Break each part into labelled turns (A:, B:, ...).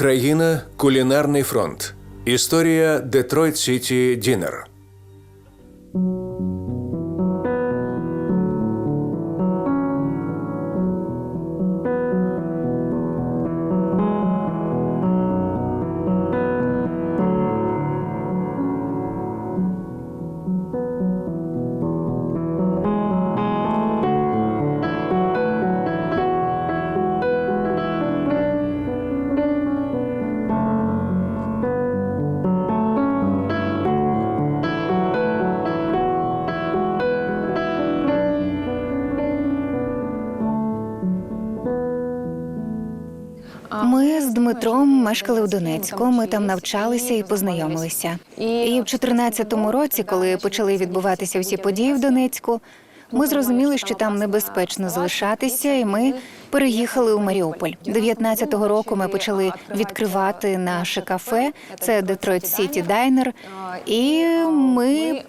A: Україна кулінарний фронт. Історія Детройт Сіті Дінер.
B: Мешкали у Донецьку. Ми там навчалися і познайомилися. І в 14-му році, коли почали відбуватися всі події в Донецьку, ми зрозуміли, що там небезпечно залишатися, і ми переїхали у Маріуполь. 19-го року ми почали відкривати наше кафе. Це Детройт Сіті Дайнер. І ми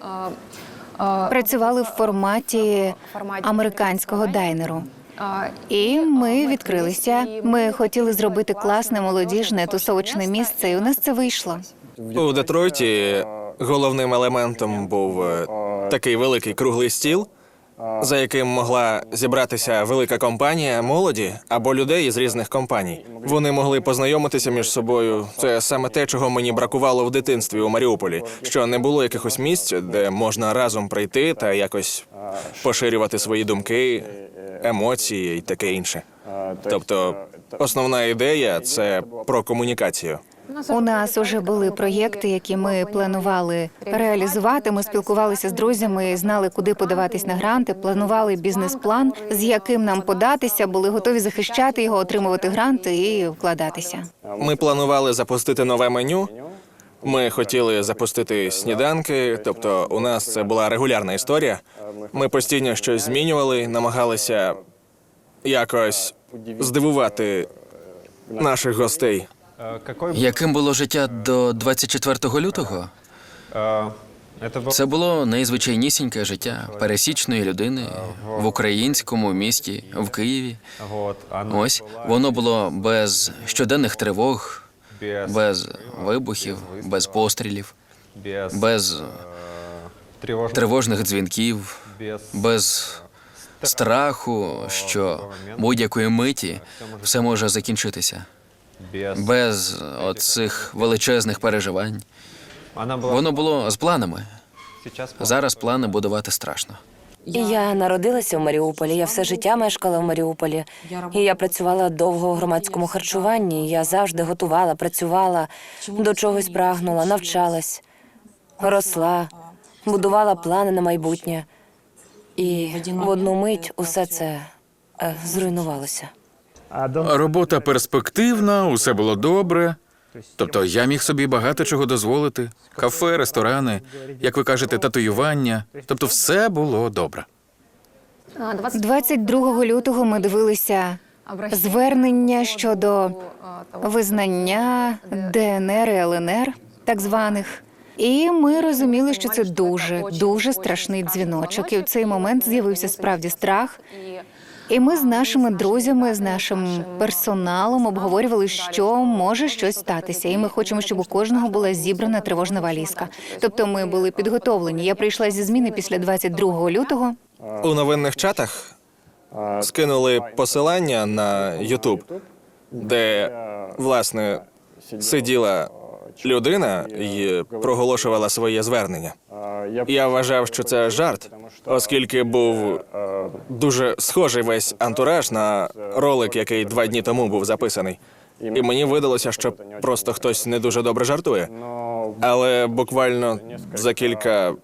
B: працювали в форматі американського дайнеру. І ми відкрилися. Ми хотіли зробити класне молодіжне тусовочне місце, і у нас це вийшло.
C: У Детройті головним елементом був е, такий великий круглий стіл, за яким могла зібратися велика компанія молоді або людей із різних компаній. Вони могли познайомитися між собою. Це саме те, чого мені бракувало в дитинстві у Маріуполі, що не було якихось місць, де можна разом прийти та якось поширювати свої думки, емоції і таке інше. Тобто, основна ідея це про комунікацію.
B: У нас уже були проєкти, які ми планували реалізувати. Ми спілкувалися з друзями, знали, куди подаватись на гранти, планували бізнес-план, з яким нам податися, були готові захищати його, отримувати гранти і вкладатися.
C: Ми планували запустити нове меню. Ми хотіли запустити сніданки, тобто у нас це була регулярна історія. Ми постійно щось змінювали, намагалися якось здивувати наших гостей.
D: Яким було життя до 24 лютого? Це було найзвичайнісіньке життя пересічної людини в українському місті, в Києві. Ось воно було без щоденних тривог, без вибухів, без пострілів, без тривожних дзвінків, без страху, що будь-якої миті все може закінчитися, без оцих величезних переживань. Воно було з планами. Зараз плани будувати страшно.
E: Я народилася в Маріуполі. Я все життя мешкала в Маріуполі. І я працювала довго в громадському харчуванні. Я завжди готувала, працювала, до чогось прагнула, навчалась, росла, будувала плани на майбутнє. І в одну мить усе це е, зруйнувалося.
F: Робота перспективна, усе було добре. Тобто я міг собі багато чого дозволити: кафе, ресторани, як ви кажете, татуювання. Тобто, все було добре.
B: 22 лютого ми дивилися звернення щодо визнання ДНР і ЛНР, так званих. І ми розуміли, що це дуже дуже страшний дзвіночок. І в цей момент з'явився справді страх. І ми з нашими друзями, з нашим персоналом обговорювали, що може щось статися. І ми хочемо, щоб у кожного була зібрана тривожна валізка. Тобто, ми були підготовлені. Я прийшла зі зміни після 22 лютого.
C: У новинних чатах скинули посилання на Ютуб, де власне сиділа людина і проголошувала своє звернення. Я вважав, що це жарт, оскільки був дуже схожий весь антураж на ролик, який два дні тому був записаний. І мені видалося, що просто хтось не дуже добре жартує. Але буквально за кілька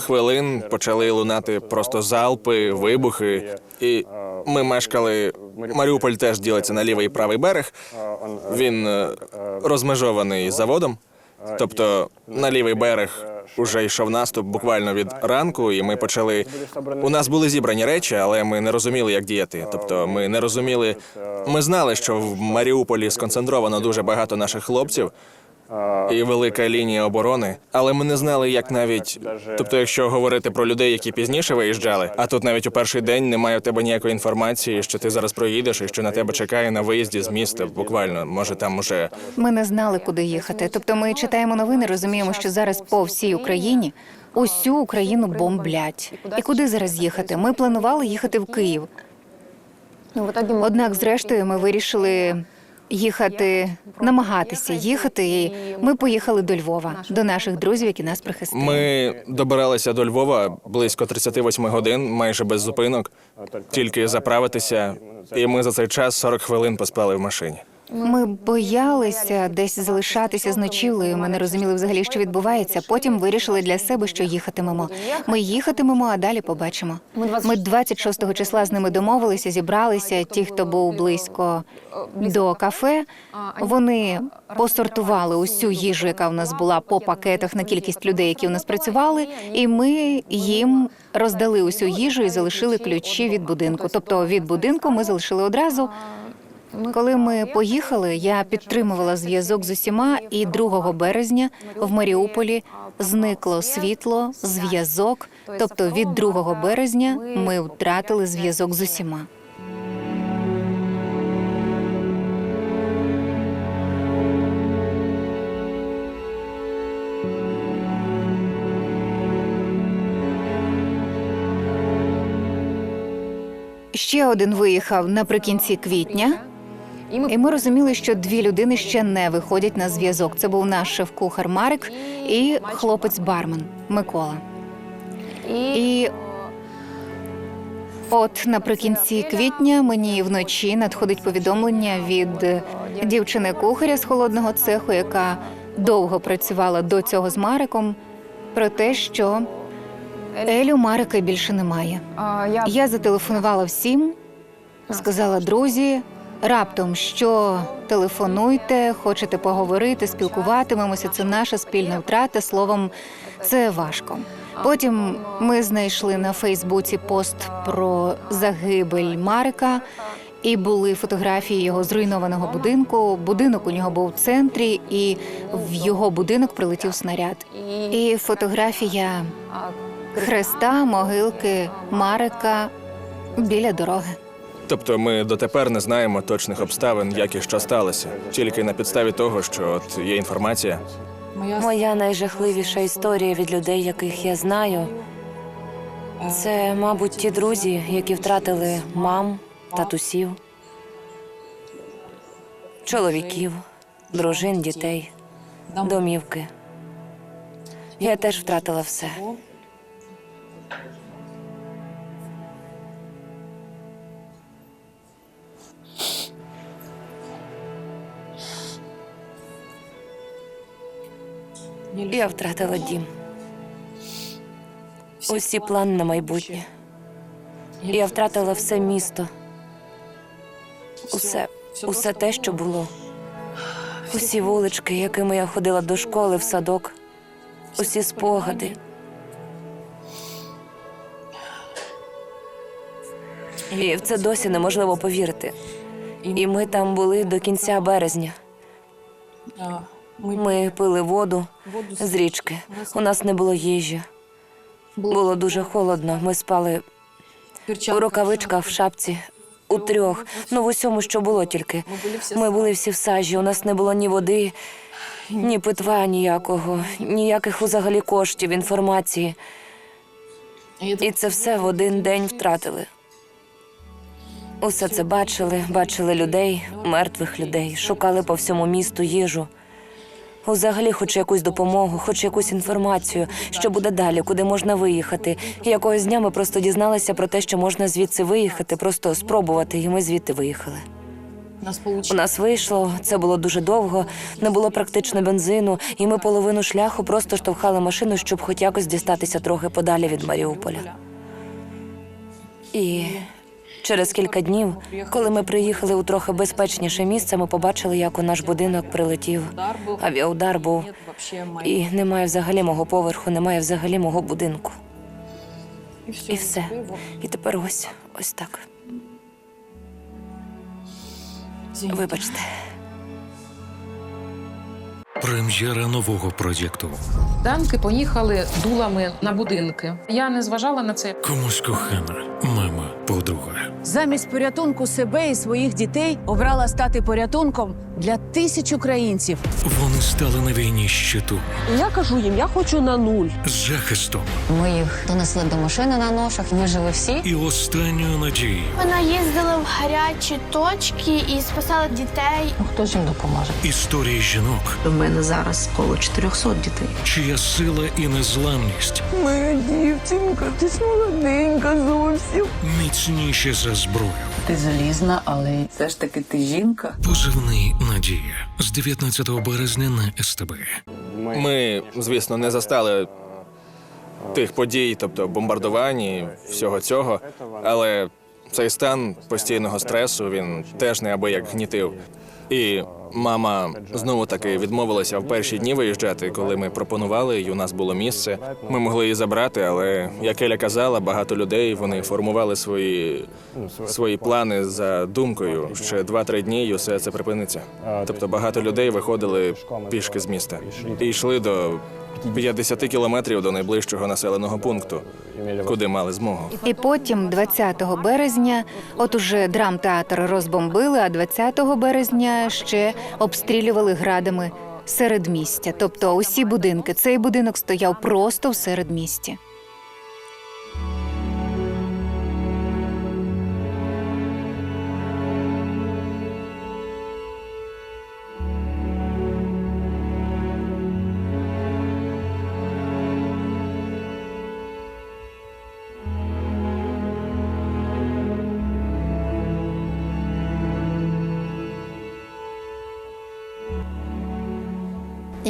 C: хвилин почали лунати просто залпи, вибухи. І ми мешкали. Маріуполь теж ділиться на лівий і правий берег. Він е, розмежований заводом. Тобто на лівий берег уже йшов наступ буквально від ранку, і ми почали. У нас були зібрані речі, але ми не розуміли, як діяти. Тобто, ми не розуміли. Ми знали, що в Маріуполі сконцентровано дуже багато наших хлопців. І велика лінія оборони, але ми не знали, як навіть. Тобто, якщо говорити про людей, які пізніше виїжджали, а тут навіть у перший день немає у тебе ніякої інформації, що ти зараз проїдеш і що на тебе чекає на виїзді з міста. Буквально, може, там уже
B: Ми не знали, куди їхати. Тобто, ми читаємо новини, розуміємо, що зараз по всій Україні усю Україну бомблять. І куди зараз їхати? Ми планували їхати в Київ. Однак, зрештою, ми вирішили їхати, намагатися їхати. І ми поїхали до Львова, до наших друзів, які нас прихистили.
C: Ми добиралися до Львова близько 38 годин, майже без зупинок, тільки заправитися, і ми за цей час 40 хвилин поспали в машині.
B: Ми боялися десь залишатися з ночівлею. Ми не розуміли взагалі, що відбувається. Потім вирішили для себе, що їхатимемо. Ми їхатимемо, а далі побачимо. Ми 26 числа з ними домовилися, зібралися. Ті, хто був близько до кафе, вони посортували усю їжу, яка в нас була по пакетах на кількість людей, які у нас працювали, і ми їм роздали усю їжу і залишили ключі від будинку. Тобто від будинку ми залишили одразу. Коли ми поїхали, я підтримувала зв'язок з усіма, і 2 березня в Маріуполі зникло світло, зв'язок. Тобто від 2 березня ми втратили зв'язок з усіма. Ще один виїхав наприкінці квітня. І ми розуміли, що дві людини ще не виходять на зв'язок. Це був наш шеф-кухар Марик і хлопець-бармен Микола. І от наприкінці квітня мені вночі надходить повідомлення від дівчини-кухаря з холодного цеху, яка довго працювала до цього з Мариком, про те, що Елю Марика більше немає. Я зателефонувала всім, сказала друзі. Раптом що телефонуйте, хочете поговорити, спілкуватимемося. Це наша спільна втрата. Словом, це важко. Потім ми знайшли на Фейсбуці пост про загибель Марика, і були фотографії його зруйнованого будинку. Будинок у нього був в центрі, і в його будинок прилетів снаряд. І фотографія хреста, могилки Марика біля дороги.
C: Тобто ми дотепер не знаємо точних обставин, як і що сталося, тільки на підставі того, що от є інформація.
E: Моя найжахливіша історія від людей, яких я знаю, це, мабуть, ті друзі, які втратили мам, татусів, чоловіків, дружин, дітей, домівки. Я теж втратила все. Я втратила дім. Усі плани на майбутнє. Я втратила все місто. Усе, усе те, що було. Усі вулички, якими я ходила до школи, в садок, усі спогади. І в це досі неможливо повірити. І ми там були до кінця березня. Ми пили воду з річки. У нас не було їжі. Було дуже холодно. Ми спали у рукавичках, в шапці, у трьох. Ну, в усьому, що було тільки. Ми були всі в сажі. У нас не було ні води, ні питва ніякого, ніяких взагалі коштів, інформації. І це все в один день втратили. Усе це бачили, бачили людей, мертвих людей, шукали по всьому місту їжу. Взагалі, хоч якусь допомогу, хоч якусь інформацію, що буде далі, куди можна виїхати. І якогось дня ми просто дізналися про те, що можна звідси виїхати, просто спробувати, і ми звідти виїхали. У нас вийшло, це було дуже довго, не було практично бензину, і ми половину шляху просто штовхали машину, щоб хоч якось дістатися трохи подалі від Маріуполя. І через кілька днів, коли ми приїхали у трохи безпечніше місце, ми побачили, як у наш будинок прилетів. Авіаудар був. І немає взагалі мого поверху, немає взагалі мого будинку. І все. І тепер ось ось так. Вибачте.
G: Прем'єра нового проєкту.
H: Танки поїхали дулами на будинки. Я не зважала на це.
G: Комусь кохана, мама, подруга.
I: Замість порятунку себе і своїх дітей обрала стати порятунком для тисяч українців.
G: Вони стали на війні щиту
I: Я кажу їм, я хочу на нуль.
G: з захистом
J: Ми їх донесли до машини на ношах, вижили всі.
G: і останньою надією.
K: Вона їздила в гарячі точки і спасала дітей.
J: Ну, хто ж їм допоможе?
G: Історії жінок,
I: У мене зараз коло 400 дітей.
G: чия сила і незламність
I: Моя дівчинка, ти ж молоденька зовсім.
G: Міцніші за зброю.
I: Ти залізна, але все ж таки ти жінка.
G: Позивний Надія з 19 березня на СТБ.
C: Ми, звісно, не застали тих подій, тобто бомбардувань і всього цього, але цей стан постійного стресу він теж неабияк гнітив. І мама знову таки відмовилася в перші дні виїжджати, коли ми пропонували, і у нас було місце. Ми могли її забрати, але як Еля казала, багато людей вони формували свої, свої плани за думкою. Ще 2-3 дні і усе це припиниться. Тобто багато людей виходили пішки з міста і йшли до 50 кілометрів до найближчого населеного пункту, куди мали змогу.
B: І потім, 20 березня, от уже драмтеатр розбомбили, а 20 березня ще обстрілювали градами середмістя. Тобто усі будинки. Цей будинок стояв просто в середмісті.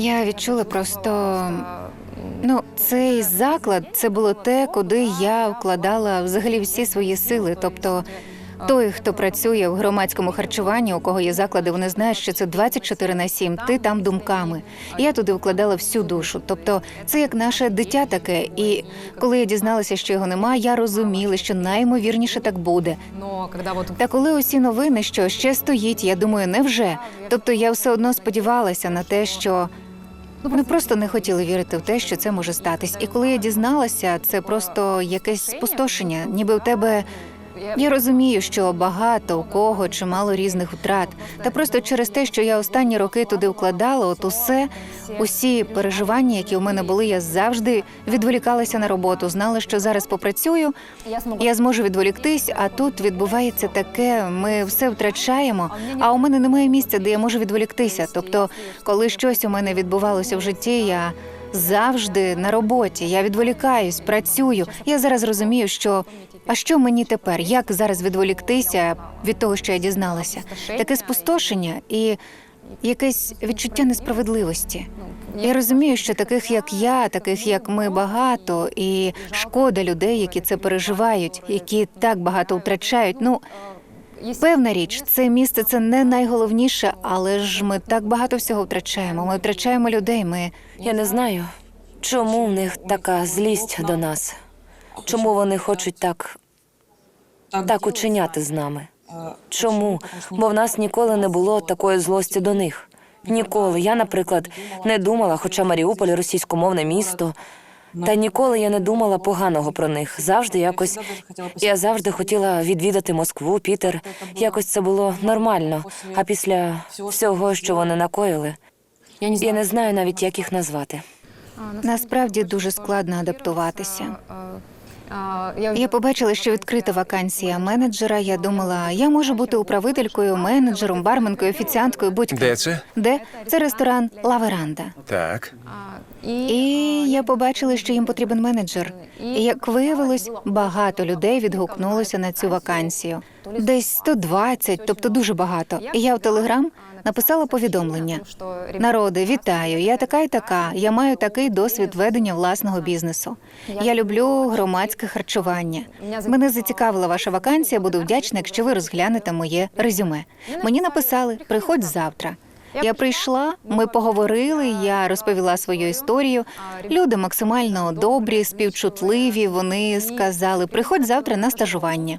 B: Я відчула просто. Ну, цей заклад це було те, куди я вкладала взагалі всі свої сили. Тобто, той, хто працює в громадському харчуванні, у кого є заклади, вони знають, що це 24 на 7, Ти там думками. Я туди вкладала всю душу. Тобто, це як наше дитя таке. І коли я дізналася, що його нема, я розуміла, що найімовірніше так буде. Та коли усі новини, що ще стоїть, я думаю, невже? Тобто я все одно сподівалася на те, що ми просто не хотіли вірити в те, що це може статись. І коли я дізналася, це просто якесь спустошення, ніби в тебе. Я розумію, що багато у кого чимало різних втрат. Та просто через те, що я останні роки туди вкладала, от усе, усі переживання, які у мене були, я завжди відволікалася на роботу. Знала, що зараз попрацюю, я зможу відволіктись, а тут відбувається таке, ми все втрачаємо. А у мене немає місця, де я можу відволіктися. Тобто, коли щось у мене відбувалося в житті, я завжди на роботі. Я відволікаюсь, працюю. Я зараз розумію, що а що мені тепер? Як зараз відволіктися від того, що я дізналася? Таке спустошення і якесь відчуття несправедливості. Я розумію, що таких як я, таких як ми багато, і шкода людей, які це переживають, які так багато втрачають. Ну певна річ, це місце це не найголовніше, але ж ми так багато всього втрачаємо. Ми втрачаємо людей. Ми
E: Я не знаю, чому в них така злість до нас. Чому вони хочуть так, так учиняти з нами? Чому? Бо в нас ніколи не було такої злості до них. Ніколи. Я, наприклад, не думала, хоча Маріуполь російськомовне місто. Та ніколи я не думала поганого про них. Завжди якось я завжди хотіла відвідати Москву, Пітер. Якось це було нормально. А після всього, що вони накоїли, я не знаю навіть, як їх назвати.
B: насправді дуже складно адаптуватися. Я побачила, що відкрита вакансія менеджера. Я думала, я можу бути управителькою, менеджером, барменкою, офіціанткою, будь-ким.
A: Де це?
B: Де? Це ресторан Ла Веранда.
A: Так.
B: І я побачила, що їм потрібен менеджер. І як виявилось, багато людей відгукнулося на цю вакансію. Десь 120, тобто дуже багато. І я в Телеграм написала повідомлення. Народи, вітаю! Я така і така. Я маю такий досвід ведення власного бізнесу. Я люблю громадське харчування. Мене зацікавила ваша вакансія. Буду вдячна, якщо ви розглянете моє резюме. Мені написали приходь завтра. Я прийшла, ми поговорили. Я розповіла свою історію. Люди максимально добрі, співчутливі. Вони сказали: приходь завтра на стажування.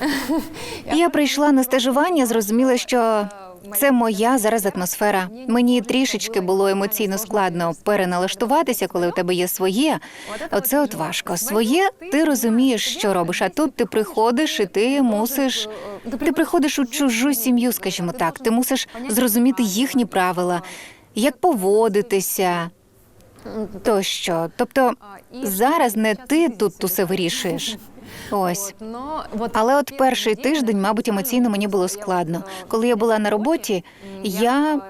B: Я прийшла на стажування, зрозуміла, що Це моя зараз атмосфера. Мені трішечки було емоційно складно переналаштуватися, коли у тебе є своє. Оце от важко. Своє ти розумієш, що робиш. А тут ти приходиш і ти мусиш. Ти приходиш у чужу сім'ю, скажімо так. Ти мусиш зрозуміти їхні правила, як поводитися. Тощо. Тобто зараз не ти тут усе вирішуєш. Ось. Але от перший тиждень, мабуть, емоційно мені було складно. Коли я була на роботі, я,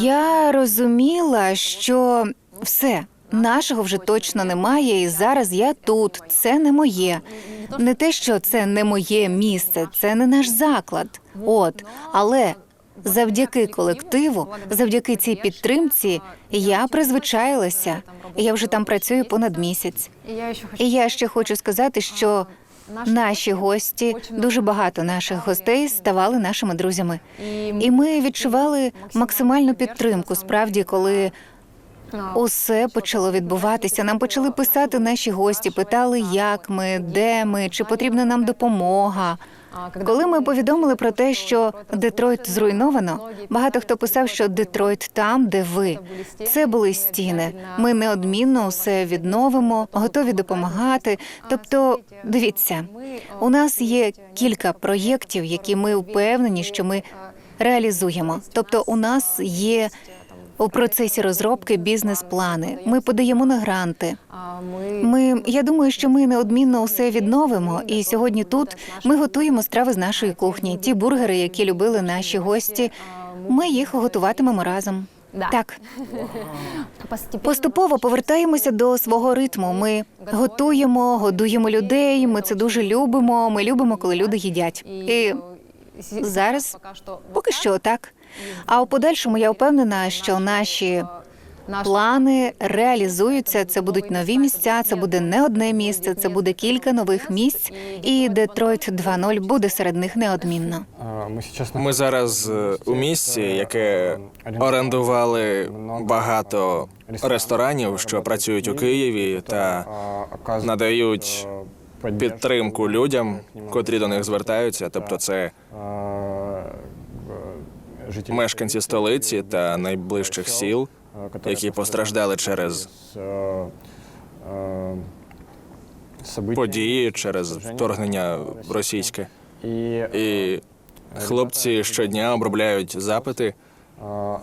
B: я розуміла, що все. Нашого вже точно немає, і зараз я тут. Це не моє. Не те, що це не моє місце, це не наш заклад. От, але завдяки колективу, завдяки цій підтримці, я призвичаїлася. Я вже там працюю понад місяць. І я ще хочу сказати, що наші гості, дуже багато наших гостей ставали нашими друзями. І ми відчували максимальну підтримку. Справді, коли усе почало відбуватися, нам почали писати наші гості, питали, як ми, де ми, чи потрібна нам допомога. Коли ми повідомили про те, що Детройт зруйновано, багато хто писав, що Детройт там, де ви. Це були стіни. Ми неодмінно усе відновимо, готові допомагати. Тобто, дивіться, у нас є кілька проєктів, які ми впевнені, що ми реалізуємо. Тобто, у нас є у процесі розробки бізнес-плани. Ми подаємо на гранти. Ми, я думаю, що ми неодмінно усе відновимо. І сьогодні тут ми готуємо страви з нашої кухні. Ті бургери, які любили наші гості. Ми їх готуватимемо разом. Так, поступово повертаємося до свого ритму. Ми готуємо, годуємо людей. Ми це дуже любимо. Ми любимо, коли люди їдять. І зараз поки що так. А у подальшому я впевнена, що наші плани реалізуються. Це будуть нові місця, це буде не одне місце, це буде кілька нових місць. І Детройт 2.0 буде серед них неодмінно.
C: Ми зараз е, у місці, яке орендували багато ресторанів, що працюють у Києві, та надають підтримку людям, котрі до них звертаються. Тобто, це мешканці столиці та найближчих сіл, які постраждали через події, через вторгнення російське. І хлопці щодня обробляють запити.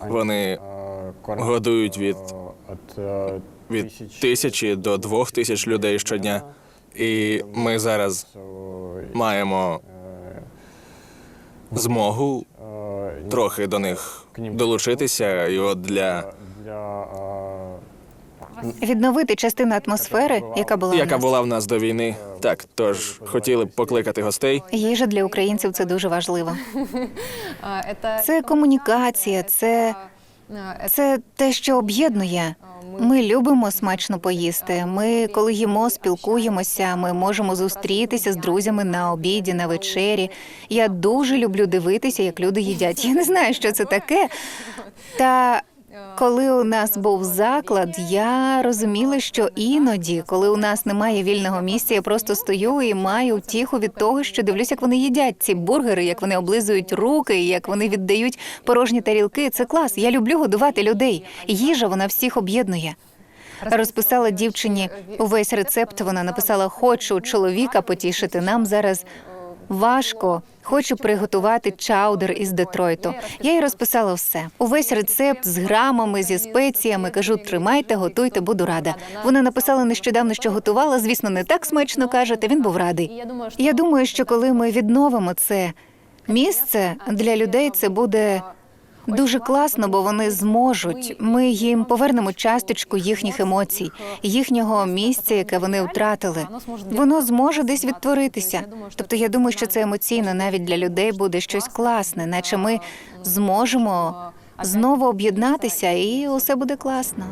C: Вони годують від, від тисячі до двох тисяч людей щодня. І ми зараз маємо змогу трохи до них долучитися. І от для
B: Відновити частину атмосфери, яка була яка
C: яка
B: нас.
C: була в нас до війни. Так, тож хотіли б покликати гостей.
B: Їжа для українців це дуже важливо. Це комунікація, це, це те, що об'єднує. Ми любимо смачно поїсти. Ми, коли їмо, спілкуємося. Ми можемо зустрітися з друзями на обіді, на вечері. Я дуже люблю дивитися, як люди їдять. Я не знаю, що це таке. Та коли у нас був заклад, я розуміла, що іноді, коли у нас немає вільного місця, я просто стою і маю втіху від того, що дивлюсь, як вони їдять ці бургери, як вони облизують руки, як вони віддають порожні тарілки. Це клас. Я люблю годувати людей. Їжа вона всіх об'єднує. Розписала дівчині увесь рецепт. Вона написала: Хочу чоловіка потішити. Нам зараз важко. Хочу приготувати чаудер із Детройту. Я їй розписала все. Увесь рецепт з грамами, зі спеціями. Кажу, тримайте, готуйте, буду рада. Вона написала нещодавно, що готувала. Звісно, не так смачно каже, та він був радий. Я думаю, що коли ми відновимо це місце для людей, це буде дуже класно, бо вони зможуть. Ми їм повернемо часточку їхніх емоцій, їхнього місця, яке вони втратили. Воно зможе десь відтворитися. Тобто, я думаю, що це емоційно навіть для людей буде щось класне, наче ми зможемо знову об'єднатися, і усе буде класно.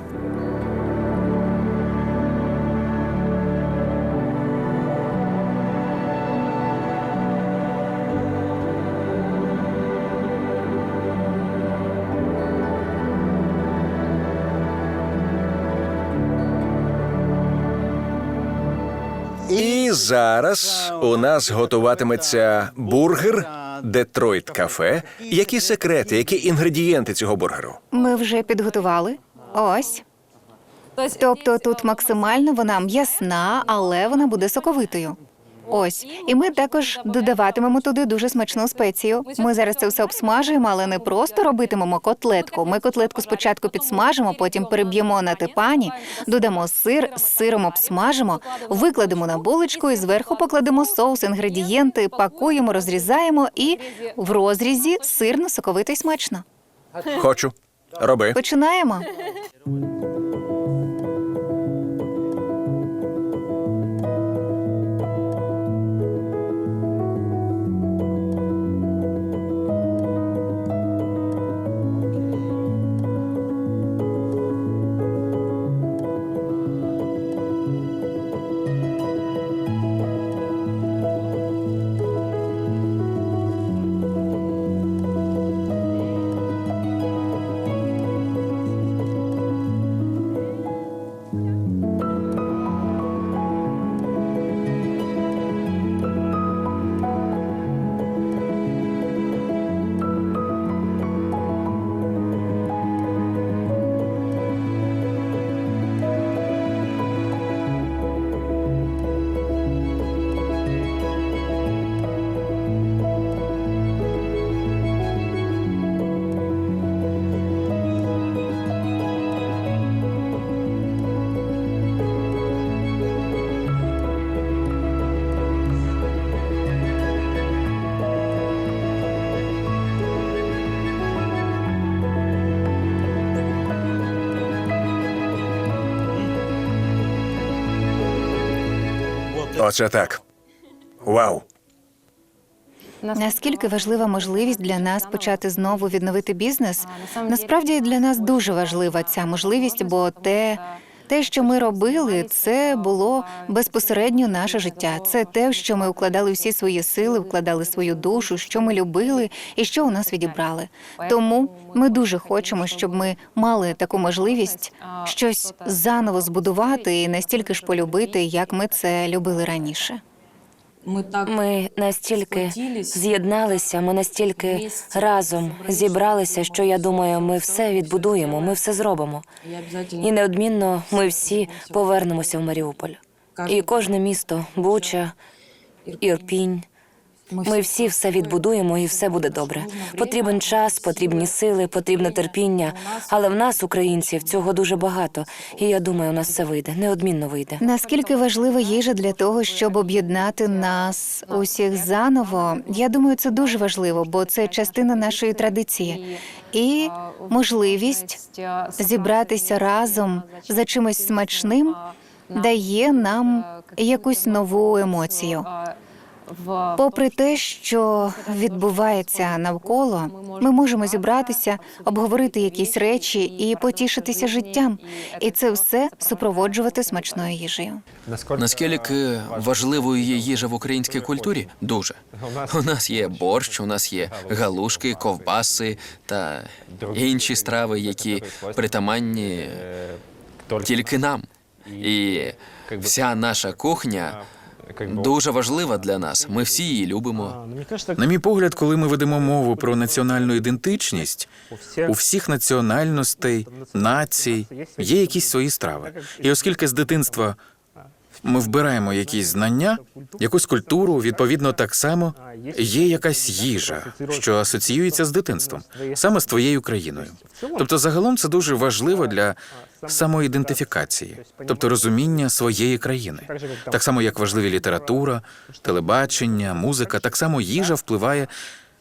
A: Зараз у нас готуватиметься бургер Детройт кафе. Які секрети, які інгредієнти цього бургеру?
B: Ми вже підготували. Ось. Тобто тут максимально вона м'ясна, але вона буде соковитою. Ось, і ми також додаватимемо туди дуже смачну спецію. Ми зараз це все обсмажуємо, але не просто робитимемо котлетку. Ми котлетку спочатку підсмажимо, потім переб'ємо на тепані, додамо сир, з сиром обсмажимо, викладемо на булочку і зверху покладемо соус, інгредієнти, пакуємо, розрізаємо і в розрізі сирно соковитий смачно.
A: Хочу. Роби.
B: Починаємо.
A: Оце так. Вау.
B: Наскільки важлива можливість для нас почати знову відновити бізнес? Насправді для нас дуже важлива ця можливість, бо те, те, що ми робили, це було безпосередньо наше життя. Це те, що ми вкладали всі свої сили, вкладали свою душу, що ми любили і що у нас відібрали. Тому ми дуже хочемо, щоб ми мали таку можливість щось заново збудувати і настільки ж полюбити, як ми це любили раніше.
E: Ми настільки з'єдналися, ми настільки разом зібралися, що я думаю, ми все відбудуємо, ми все зробимо. І неодмінно ми всі повернемося в Маріуполь. І кожне місто, Буча, Ірпінь. Ми всі все відбудуємо і все буде добре. Потрібен час, потрібні сили, потрібне терпіння. Але в нас, українців, цього дуже багато. І я думаю, у нас все вийде. Неодмінно вийде.
B: Наскільки важлива їжа для того, щоб об'єднати нас усіх заново? Я думаю, це дуже важливо, бо це частина нашої традиції і можливість зібратися разом за чимось смачним дає нам якусь нову емоцію. Попри те, що відбувається навколо, ми можемо зібратися, обговорити якісь речі і потішитися життям, і це все супроводжувати смачною їжею.
D: Наскільки важливою є їжа в українській культурі? Дуже. У нас є борщ, у нас є галушки, ковбаси та інші страви, які притаманні тільки нам. І вся наша кухня дуже важлива для нас. Ми всі її любимо.
F: На мій погляд, коли ми ведемо мову про національну ідентичність, у всіх національностей, націй є якісь свої страви. І оскільки з дитинства ми вбираємо якісь знання, якусь культуру, відповідно, так само є якась їжа, що асоціюється з дитинством, саме з твоєю країною. Тобто, загалом це дуже важливо для самоідентифікації, тобто розуміння своєї країни. Так само, як важливі література, телебачення, музика, так само їжа впливає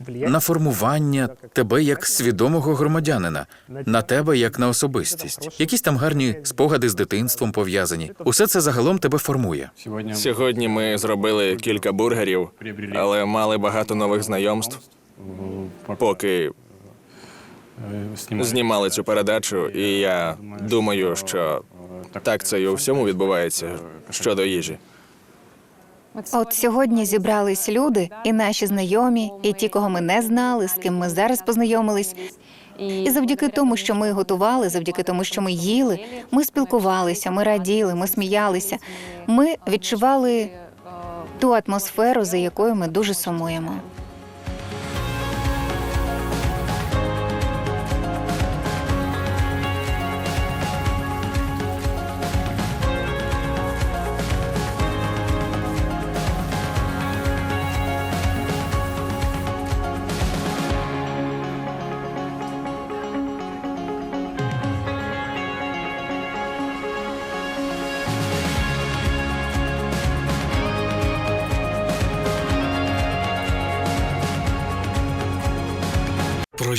F: на формування тебе як свідомого громадянина, на тебе як на особистість. Якісь там гарні спогади з дитинством пов'язані. Усе це загалом тебе формує.
C: Сьогодні ми зробили кілька бургерів, але мали багато нових знайомств. Поки знімали цю передачу, і я думаю, що так це і у всьому відбувається щодо їжі.
B: От сьогодні зібрались люди, і наші знайомі, і ті, кого ми не знали, з ким ми зараз познайомились. І завдяки тому, що ми готували, завдяки тому, що ми їли, ми спілкувалися, ми раділи, ми сміялися. Ми відчували ту атмосферу, за якою ми дуже сумуємо.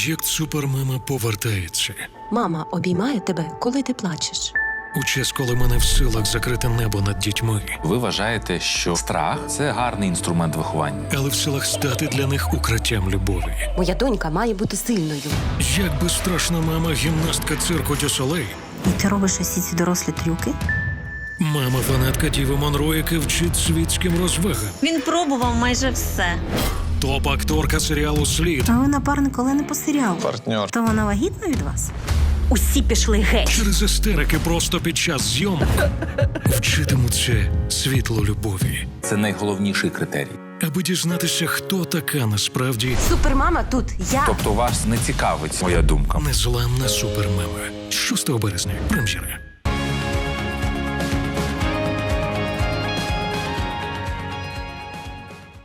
G: Проєкт Супермама повертається.
J: Мама обіймає тебе, коли ти плачеш.
G: У час, коли ми не в силах закрити небо над дітьми,
L: Ви вважаєте, що страх це гарний інструмент виховання.
G: але в силах стати для них укриттям любові.
J: Моя донька має бути сильною.
G: Як би страшна мама гімнастка цирку Дюсолей,
J: І ти робиш усі ці дорослі трюки?
G: мама фанатка Діви Монро, яка вчить світським розвагам.
J: Він пробував майже все.
G: Топ-акторка серіалу Слід
J: А ви напарник Олени по серіалу. Партнер. То вона вагітна від вас? Усі пішли геть.
G: через істерики просто під час зйомок вчитимуться світло любові.
L: Це найголовніший критерій.
G: Аби дізнатися, хто така насправді
J: Супермама тут я.
L: Тобто вас не цікавить моя думка.
G: незламна супермама. 6 березня. Прем'єра.